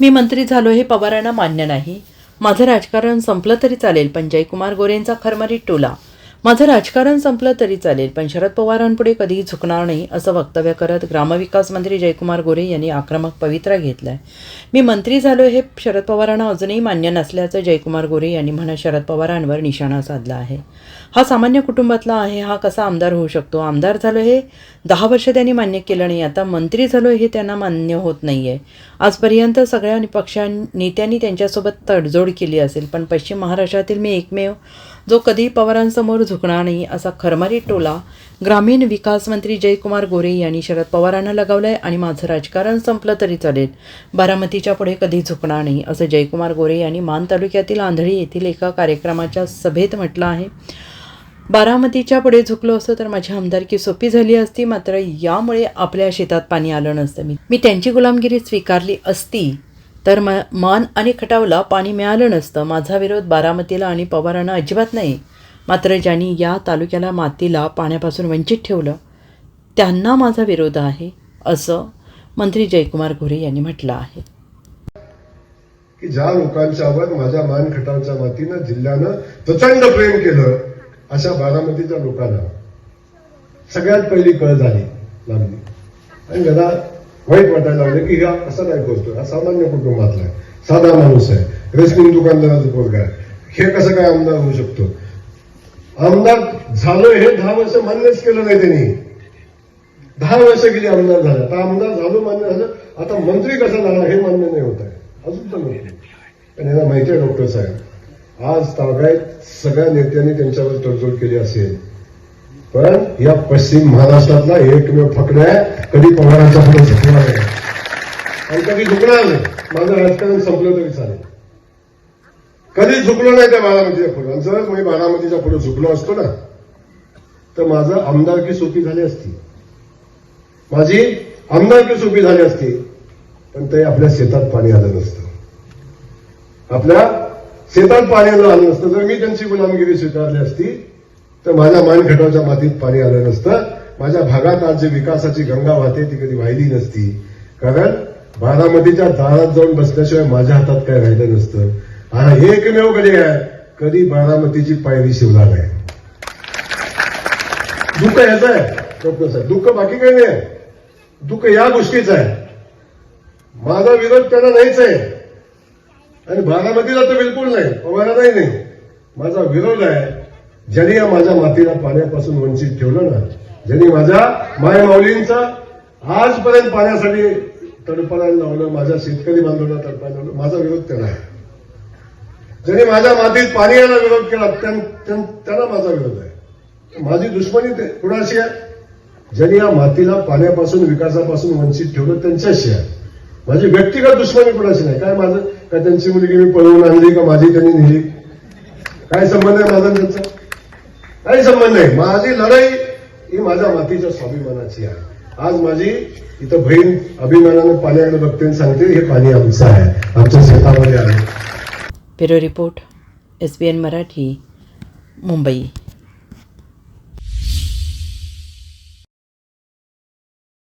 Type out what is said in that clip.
मी मंत्री झालो हे पवारांना मान्य नाही. माझं राजकारण संपलं तरी चालेल पण जयकुमार गोरेंचा खरमरीत टोला. माझं राजकारण संपलं तरी चालेल पण शरद पवारांपुढे कधीही झुकणार नाही असं वक्तव्य करत ग्रामविकास मंत्री जयकुमार गोरे यांनी आक्रमक पवित्रा घेतलाय. मी मंत्री झालो हे शरद पवारांना अजूनही मान्य नसल्याचं जयकुमार गोरे यांनी म्हणत शरद पवारांवर निशाणा साधला आहे. हा सामान्य कुटुंबातला आहे हा कसा आमदार होऊ शकतो? आमदार झालो हे दहा वर्ष त्यांनी मान्य केलं नाही आता मंत्री झालो हे त्यांना मान्य होत नाही आहे आजपर्यंत सगळ्या पक्षां नेत्यांनी त्यांच्यासोबत तडजोड केली असेल पण पश्चिम महाराष्ट्रातील मी एकमेव जो कधी पवारांसमोर झुकणार नाही असा खरमारी टोला ग्रामीण विकास मंत्री जयकुमार गोरे यांनी शरद पवारांना लगावलाय आणि माझं राजकारण संपलं तरी चालेल. बारामतीच्या पुढे कधी झुकणार नाही असं जयकुमार गोरे यांनी मान तालुक्यातील आंधळी येथील एका कार्यक्रमाच्या सभेत म्हटलं आहे. बारामतीच्या पुढे झुकलो असतं तर माझी आमदारकी सोपी झाली असती मात्र यामुळे आपल्या शेतात पाणी आलं नसतं. मी मी त्यांची गुलामगिरी स्वीकारली असती. तर म मान आणि खटावला पाणी मिळालं नसतं. माझा विरोध बारामतीला आणि पवारांना अजिबात नाही. मात्र ज्यांनी या तालुक्याला मातीला पाण्यापासून वंचित ठेवलं त्यांना माझा विरोध आहे असं मंत्री जयकुमार घोरे यांनी म्हटलं आहे. की ज्या लोकांच्यावर माझ्या मान खटावच्या मातीनं जिल्ह्यानं प्रचंड प्रेम केलं अशा बारामतीच्या लोकांना सगळ्यात पहिली कळ झाली. लागली आणि जरा वाईट वाटायला लागलं की हा असं काय करतोय हा सामान्य कुटुंबातला आहे. साधा माणूस आहे. रेस्लिंग दुकानदाराचा पोरगा आहे. हे कसं काय आमदार होऊ शकतो? आमदार झालं हे दहा वर्ष मान्यच केलं नाही त्यांनी. दहा वर्ष गेली आमदार झाला. आता आमदार झालो मान्य झालं. आता मंत्री कसा झाला हे मान्य नाही होत आहे. अजून तर पण यांना माहिती आहे डॉक्टर साहेब आज ताब्यात सगळ्या नेत्यांनी त्यांच्यावर तडजोड केली असेल. पण या पश्चिम महाराष्ट्रातला एकमेव फकड्या कधी पवारांच्या पुढे झुकणार नाही. आणि कधी झुकणार नाही. माझं राजकारण संपलं तरी चालेल. कधी झुकलो नाही त्या बारामतीच्या पुढे. आणि जर मी बारामतीच्या पुढे झुकलो असतो ना तर माझं आमदारकी सोपी झाली असती. माझी आमदारकी सोपी झाली असती. पण ते आपल्या शेतात पाणी आलं नसतं. आपल्या शेतात पाणी आलं नसतं. जर मी त्यांची गुलामगिरी स्वीकारली असती तर माझ्या मानखटावच्या मातीत पाणी आलं नसतं. माझ्या भागात आज जे विकासाची गंगा वाहते ती कधी वाहिली नसती. कारण बारामतीच्या दारात जाऊन बसल्याशिवाय माझ्या हातात काय राहिलं नसतं. हा एकमेव कधी आहे कधी बारामतीची पायरी शिवला नाही. दुःख याचं आहे डॉक्टर साहेब दुःख बाकी काही नाही आहे. दुःख या गोष्टीचं आहे. माझा विरोध त्यांना नाहीच आहे. आणि बारामतीला तर बिलकुल नाही पवारालाही नाही. माझा विरोध आहे ज्यांनी या माझ्या मातीला पाण्यापासून वंचित ठेवलं ना ज्यांनी माझ्या मायमाऊलींचा आजपर्यंत पाण्यासाठी तडपडायला लावलं माझ्या शेतकरी बांधवांना तडपायला लावलं माझा विरोध त्यांना आहे. ज्यांनी माझ्या मातीत पाणी यायला विरोध केला त्यांना माझा विरोध आहे. माझी दुश्मनी ते कुणाशी आहे? ज्यांनी या मातीला पाण्यापासून विकासापासून वंचित ठेवलं त्यांच्याशी आहे. माझी व्यक्तिगत दुश्मनी कुणाशी नाही? काय माझं? काय त्यांची मुलगी मी पळवून आणली का माझी त्यांनी नेली? काय संबंध आहे माझा त्यांचा? काही संबंध नाही. माझी लढाई ही माझ्या मातीच्या स्वाभिमानाची आहे. आज माझी इथं बहीण अभिमानानं पाण्याकडे बघते सांगते हे पाणी आमचं आहे. आमच्या शेतामध्ये आहे. Bureau report S B N Marathi Mumbai.